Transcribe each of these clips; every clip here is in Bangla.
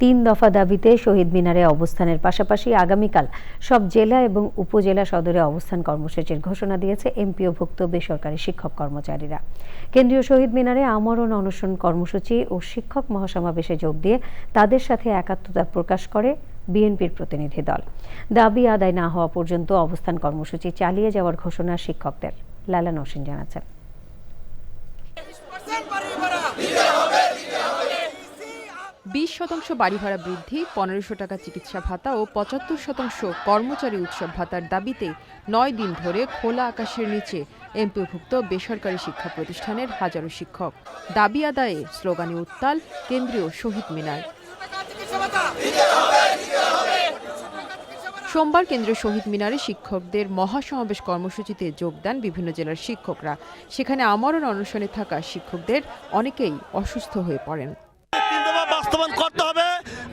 তিন দফা দাবিতে শহীদ মিনারে অবস্থানের পাশাপাশি আগামীকাল সব জেলা এবং উপজেলা সদরে অবস্থান কর্মসূচির ঘোষণা দিয়েছে এমপিওভুক্ত বেসরকারি শিক্ষক কর্মচারীরা। কেন্দ্রীয় শহীদ মিনারে আমরণ অনশন কর্মসূচি ও শিক্ষক মহাসমাবেশে যোগ দিয়ে তাদের সাথে একাত্মতা প্রকাশ করে বিএনপির প্রতিনিধি দল। দাবি আদায় না হওয়া পর্যন্ত অবস্থান কর্মসূচি চালিয়ে যাওয়ার ঘোষণা শিক্ষকদের। লালা নসীন জানাচ্ছেন। বিশ শতাংশ বাড়ি ভাড়া বৃদ্ধি, পনেরোশো টাকা চিকিৎসা ভাতা ও পঁচাত্তর শতাংশ কর্মচারী উৎসব ভাতার দাবিতে নয় দিন ধরে খোলা আকাশের নিচে এমপিভুক্ত বেসরকারি শিক্ষা প্রতিষ্ঠানের হাজারো শিক্ষক। দাবি আদায়ে স্লোগানে উত্তাল কেন্দ্রীয় শহীদ মিনার। সোমবার কেন্দ্রীয় শহীদ মিনারে শিক্ষকদের মহাসমাবেশ কর্মসূচিতে যোগ দেন বিভিন্ন জেলার শিক্ষকরা। সেখানে আমরণ অনশনে থাকা শিক্ষকদের অনেকেই অসুস্থ হয়ে পড়েন। করতে হবে।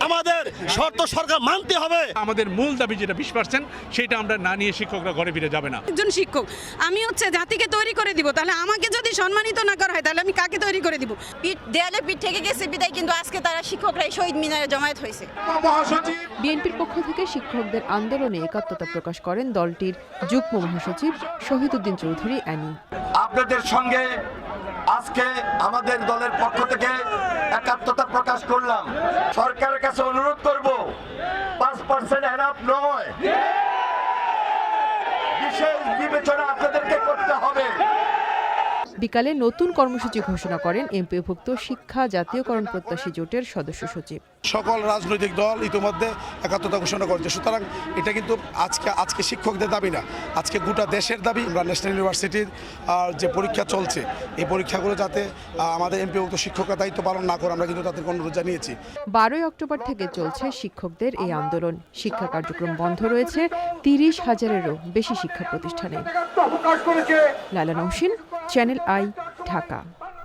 আমাদের শর্ত সরকার মানতে হবে। আমাদের মূল দাবি যেটা বিশ পার্সেন্ট সেটা আমরা না নিয়ে শিক্ষকরা ঘরে ফিরে যাবে না। একজন শিক্ষক আমি হচ্ছে জাতিকে তৈরি করে দিব তাহলে আমাকে যদি সম্মানিত না করা হয় তাহলে আমি কাকে তৈরি করে দিব? পিঠ দেয়ালে পিঠ থেকে গেছে বিদায় কিন্তু আজকে তারা শিক্ষকরাই শহীদ মিনারে জমায়েত হয়েছে। বিএনপির পক্ষ থেকে শিক্ষকদের আন্দোলনে একাত্মতা প্রকাশ করেন দলটির যুগ্ম মহাসচিব শহীদুদ্দিন চৌধুরী অ্যানি। আপনাদের সঙ্গে আজকে আমাদের দলের পক্ষ থেকে একাত্মতা প্রকাশ করলাম। সরকারের কাছে অনুরোধ করব, পাঁচ পার্সেন্ট এনাফ নয় বিশেষ বিবেচনা আপনাদেরকে করতে হবে বিকালে নতুন কর্মসূচি ঘোষণা করেন এমপিভুক্ত শিক্ষা জাতীয়করণ প্রত্যাশী জোটের সদস্য সচিব। সকল রাজনৈতিক দল ইতিমধ্যে একাত্মতা ঘোষণা করেছে। সুতরাং এটা কিন্তু আজকে আজকে শিক্ষকদের দাবি না। আজকে গোটা দেশের দাবি আমরা ন্যাশনাল ইউনিভার্সিটির যে পরীক্ষা চলছে এই পরীক্ষাগুলো যাতে আমাদের এমপিভুক্ত শিক্ষকরা দায়িত্ব পালন না করে আমরা কিন্তু তাদেরকে অনুরোধ জানিয়েছি। বারোই অক্টোবর থেকে চলছে শিক্ষকদের এই আন্দোলন। শিক্ষা কার্যক্রম বন্ধ রয়েছে তিরিশ হাজারেরও বেশি শিক্ষা প্রতিষ্ঠানে। লালা নৌসিন চ্যানেল আই ঢাকা।